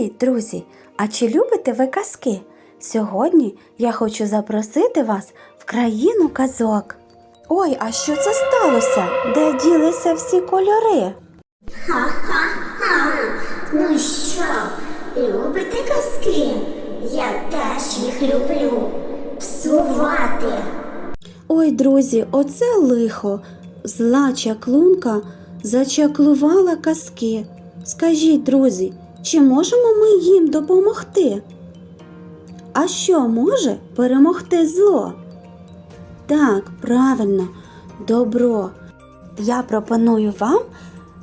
Привіт, друзі! А чи любите ви казки? Сьогодні я хочу запросити вас в країну казок. Ой, а що це сталося? Де ділися всі кольори? Ха-ха-ха! Ну що, любите казки? Я теж їх люблю. Псувати. Ой, друзі, оце лихо. Зла чаклунка зачаклувала казки. Скажіть, друзі, чи можемо ми їм допомогти? А що може перемогти зло? Так, правильно, добро. Я пропоную вам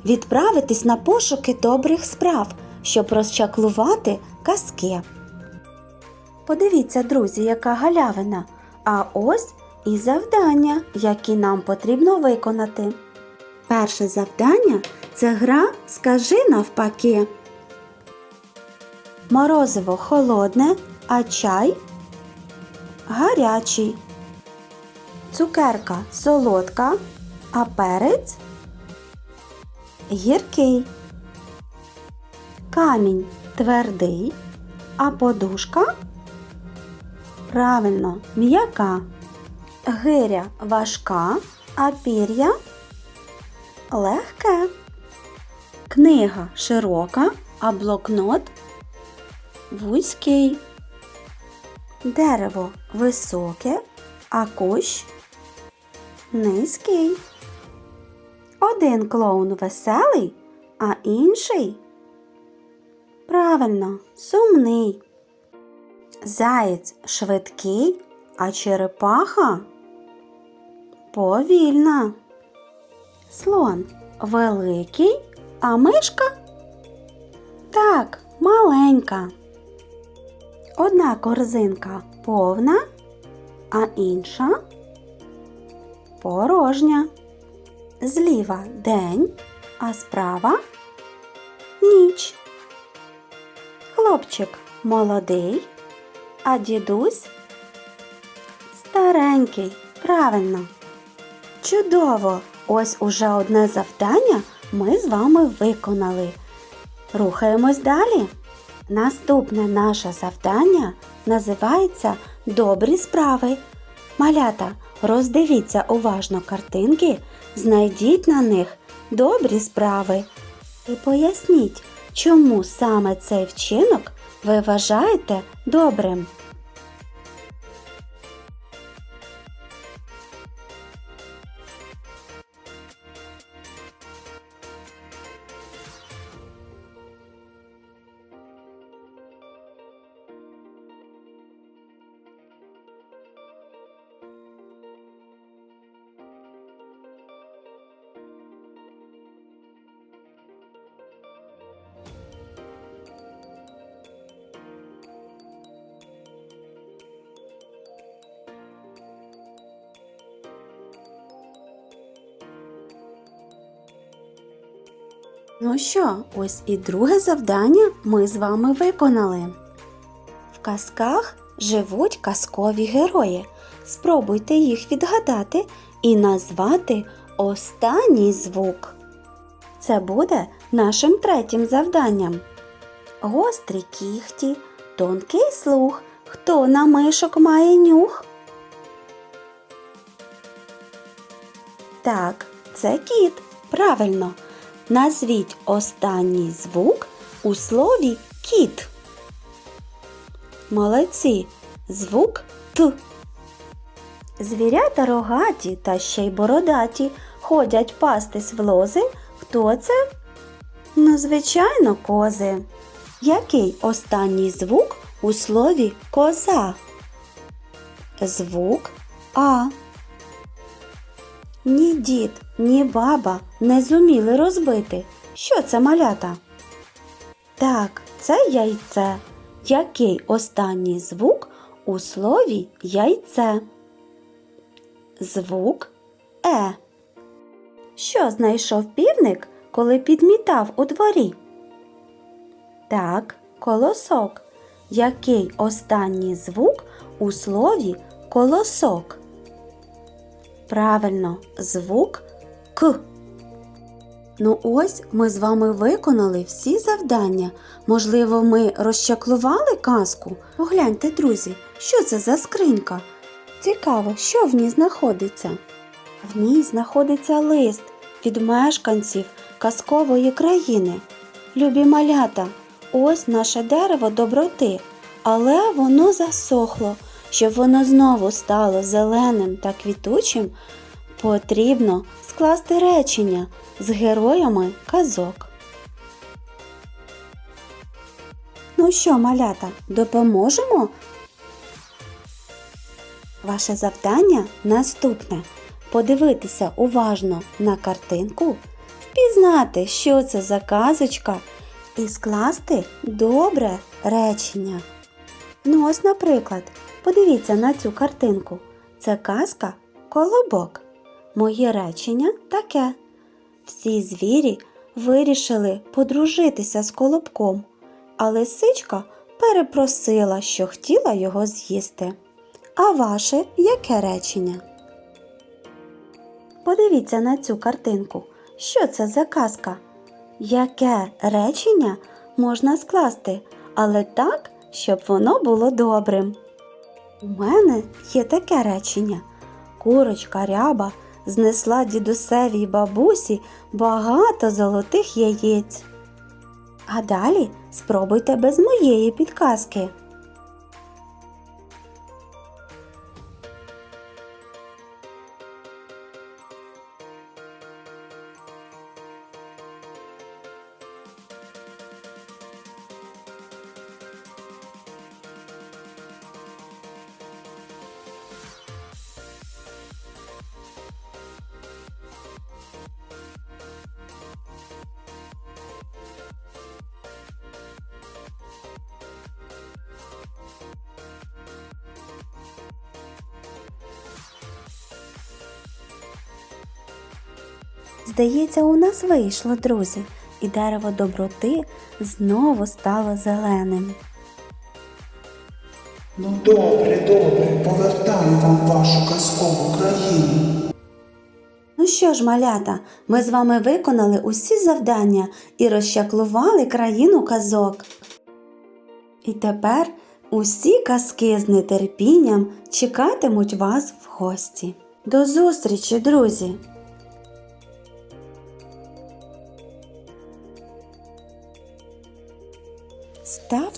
відправитись на пошуки добрих справ, щоб розчаклувати казки. Подивіться, друзі, яка галявина. А ось і завдання, які нам потрібно виконати. Перше завдання це гра Скажи навпаки. Морозиво холодне, а чай гарячий. Цукерка солодка, а перець гіркий. Камінь твердий, а подушка правильно м'яка. Гиря важка, а пір'я легке. Книга широка, а блокнот вузький. Дерево високе, а кущ низький. Один клоун веселий, а інший правильно сумний. Заєць швидкий, а черепаха повільна. Слон великий, а мишка так, маленька. Одна корзинка повна, а інша порожня. Зліва день, а справа ніч. Хлопчик молодий, а дідусь старенький. Правильно. Чудово! Ось уже одне завдання ми з вами виконали. Рухаємось далі. Наступне наше завдання називається Добрі справи. Малята, роздивіться уважно картинки, знайдіть на них добрі справи. І поясніть, чому саме цей вчинок ви вважаєте добрим. Ну що, ось і друге завдання ми з вами виконали. В казках живуть казкові герої. Спробуйте їх відгадати і назвати останній звук. Це буде нашим третім завданням. Гострі кіхті, тонкий слух. Хто на мишок має нюх? Так, це кіт. Правильно. Назвіть останній звук у слові кіт. Молодці. Звук Т. Звірята рогаті та ще й бородаті ходять пастись в лози. Хто це? Ну, звичайно, кози. Який останній звук у слові коза? Звук А. Ні дід, ні баба не зуміли розбити. Що це малята? Так, це яйце. Який останній звук у слові яйце? Звук Е. Що знайшов півник, коли підмітав у дворі? Так, колосок. Який останній звук у слові колосок? Правильно, звук К. Ну ось ми з вами виконали всі завдання. Можливо, ми розчаклували казку? Погляньте, друзі, що це за скринька? Цікаво, що в ній знаходиться. В ній знаходиться лист від мешканців казкової країни. Любі малята, ось наше дерево доброти, але воно засохло. Щоб воно знову стало зеленим та квітучим, потрібно скласти речення з героями казок. Ну що, малята, допоможемо? Ваше завдання наступне подивитися уважно на картинку, впізнати, що це за казочка, і скласти добре речення. Ну, ось, наприклад, подивіться на цю картинку. Це казка Колобок. Моє речення таке. Всі звірі вирішили подружитися з колобком, а лисичка перепросила, що хотіла його з'їсти. А ваше яке речення? Подивіться на цю картинку. Що це за казка? Яке речення можна скласти, але так, щоб воно було добрим? У мене є таке речення. Курочка ряба знесла дідусевій бабусі багато золотих яєць. А далі спробуйте без моєї підказки. Здається, у нас вийшло, друзі, і дерево доброти знову стало зеленим. Ну добре, добре, повертаю вам вашу казкову країну. Ну що ж, малята, ми з вами виконали усі завдання і розчаклували країну казок. І тепер усі казки з нетерпінням чекатимуть вас в гості. До зустрічі, друзі!